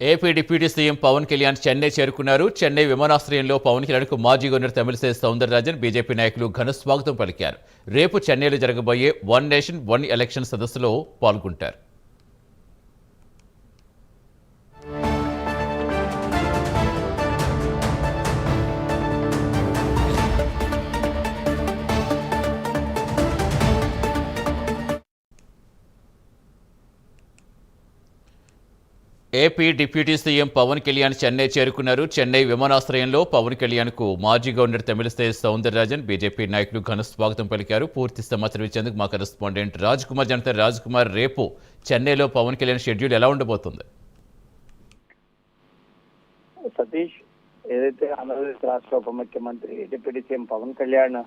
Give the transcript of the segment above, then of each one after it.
AP deputy CM Pawan Kalyan Chennai చేరుకున్నారు. చెన్నై విమానాశ్రయంలో పవన్ కళ్యాణ్కు మాజీ గవర్నర్ తమిళిసై సౌందరరాజన్ బీజేపీ నాయకులు ఘన స్వాగతం పలికారు. రేపు చెన్నైలో జరగబోయే వన్ నేషన్ వన్ ఎలక్షన్ సదస్సులో పాల్గొంటారు. AP deputy CM Pawan Kalyan Chennai చేరుకున్నారు. చెన్నై విమానాశ్రయంలో పవన్ కళ్యాణ్కు మాజీ గవర్నర్ తమిళిసై సౌందరరాజన్ బీజేపీ నాయకులు ఘన స్వాగతం పలికారు. పూర్తి సమాచారం ఇచ్చేందుకు మా కరెస్పాండెంట్ రాజ్ కుమార్ జనత రాజ్ కుమార్ రేపు చెన్నైలో పవన్ కళ్యాణ్ షెడ్యూల్ ఎలా ఉండబోతుంది? సతీష్ ఏదైతే ఆంధ్రప్రదేశ్ రాష్ట్ర ఉప ముఖ్యమంత్రి డిప్యూటీ సీఎం పవన్ కళ్యాణ్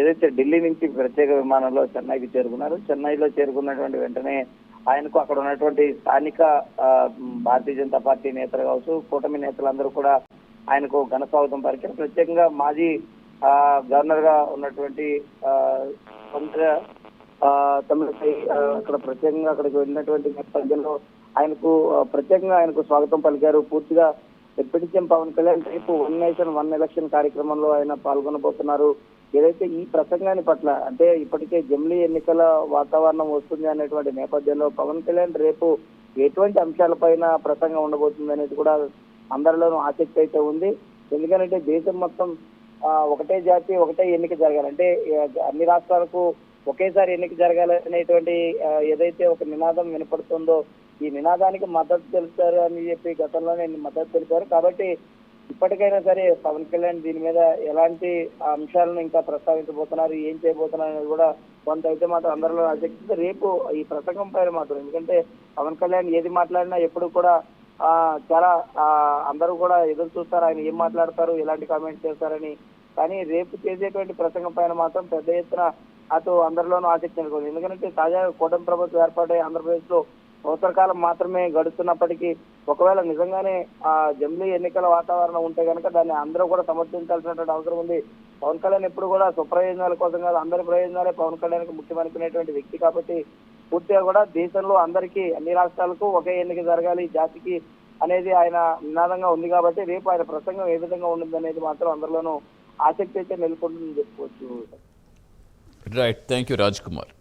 ఏదైతే ఢిల్లీ నుంచి ప్రత్యేక విమానంలో చెన్నైకి చేరుకున్నారు చెన్నైలో చేరుకున్నటువంటి వెంటనే ఆయనకు అక్కడ ఉన్నటువంటి స్థానిక ఆ, భారతీయ జనతా పార్టీ నేతలు కావచ్చు కూటమి నేతలందరూ కూడా ఆయనకు ఘన స్వాగతం పలికారు. ప్రత్యేకంగా మాజీ ఆ, గవర్నర్గా ఉన్నటువంటి సొంత ఆ, తమిళసై అక్కడ ప్రత్యేకంగా అక్కడికి వెళ్ళినటువంటి నేపథ్యంలో ఆయనకు ప్రత్యేకంగా ఆయనకు స్వాగతం పలికారు. పూర్తిగా డిప్యూటీ సీఎం పవన్ కళ్యాణ్ రేపు వన్ నేషన్ వన్ ఎలక్షన్ కార్యక్రమంలో ఆయన పాల్గొనబోతున్నారు. ఏదైతే ఈ ప్రసంగాన్ని పట్ల అంటే ఇప్పటికే జమిలీ ఎన్నికల వాతావరణం వస్తుంది అనేటువంటి నేపథ్యంలో పవన్ కళ్యాణ్ రేపు ఎటువంటి అంశాలపైన ప్రసంగం ఉండబోతుంది అనేది కూడా అందరిలోనూ ఆసక్తి అయితే ఉంది. ఎందుకంటే దేశం మొత్తం ఒకటే జాతి ఒకటే ఎన్నిక జరగాలంటే అంటే అన్ని రాష్ట్రాలకు ఒకేసారి ఎన్నిక జరగాలి అనేటువంటి ఏదైతే ఒక నినాదం వినపడుతుందో ఈ నినాదానికి మద్దతు తెలుపుతారు అని చెప్పి గతంలోనే మద్దతు తెలిపారు. కాబట్టి ఇప్పటికైనా సరే పవన్ కళ్యాణ్ దీని మీద ఎలాంటి అంశాలను ఇంకా ప్రస్తావించబోతున్నారు ఏం చేయబోతున్నారు అనేది కూడా కొంత అయితే మాత్రం అందరిలో ఆసక్తి. రేపు ఈ ప్రసంగం పైన మాత్రం ఎందుకంటే పవన్ కళ్యాణ్ ఏది మాట్లాడినా ఎప్పుడు కూడా ఆ చాలా ఆ, అందరూ కూడా ఎదురు చూస్తారు. ఆయన ఏం మాట్లాడతారు ఎలాంటి కామెంట్స్ చేస్తారని. కానీ రేపు చేసేటువంటి ప్రసంగం పైన మాత్రం పెద్ద ఎత్తున అటు అందరిలోనూ ఆసక్తి నెలకొంది. ఎందుకంటే తాజాగా కూటమి ప్రభుత్వం ఏర్పాటై ఆంధ్రప్రదేశ్లో సంవత్సర కాలం మాత్రమే గడుస్తున్నప్పటికీ ఒకవేళ నిజంగానే ఆ జమిలీ ఎన్నికల వాతావరణం ఉంటే కనుక దాన్ని అందరూ కూడా సమర్థించాల్సినటువంటి అవసరం ఉంది. పవన్ కళ్యాణ్ ఎప్పుడు కూడా స్వప్రయోజనాల కోసం కాదు అందరి ప్రయోజనాలే పవన్ కళ్యాణ్ ముఖ్యమనుకునేటువంటి వ్యక్తి కాబట్టి పూర్తిగా కూడా దేశంలో అందరికీ అన్ని రాష్ట్రాలకు ఒకే ఎన్నిక జరగాలి జాతికి అనేది ఆయన నినాదంగా ఉంది కాబట్టి రేపు ఆయన ప్రసంగం ఏ విధంగా ఉంటుంది అనేది మాత్రం అందరిలోనూ ఆసక్తి అయితే నెలకొంటుందని చెప్పుకోవచ్చు. Right thank you Raj Kumar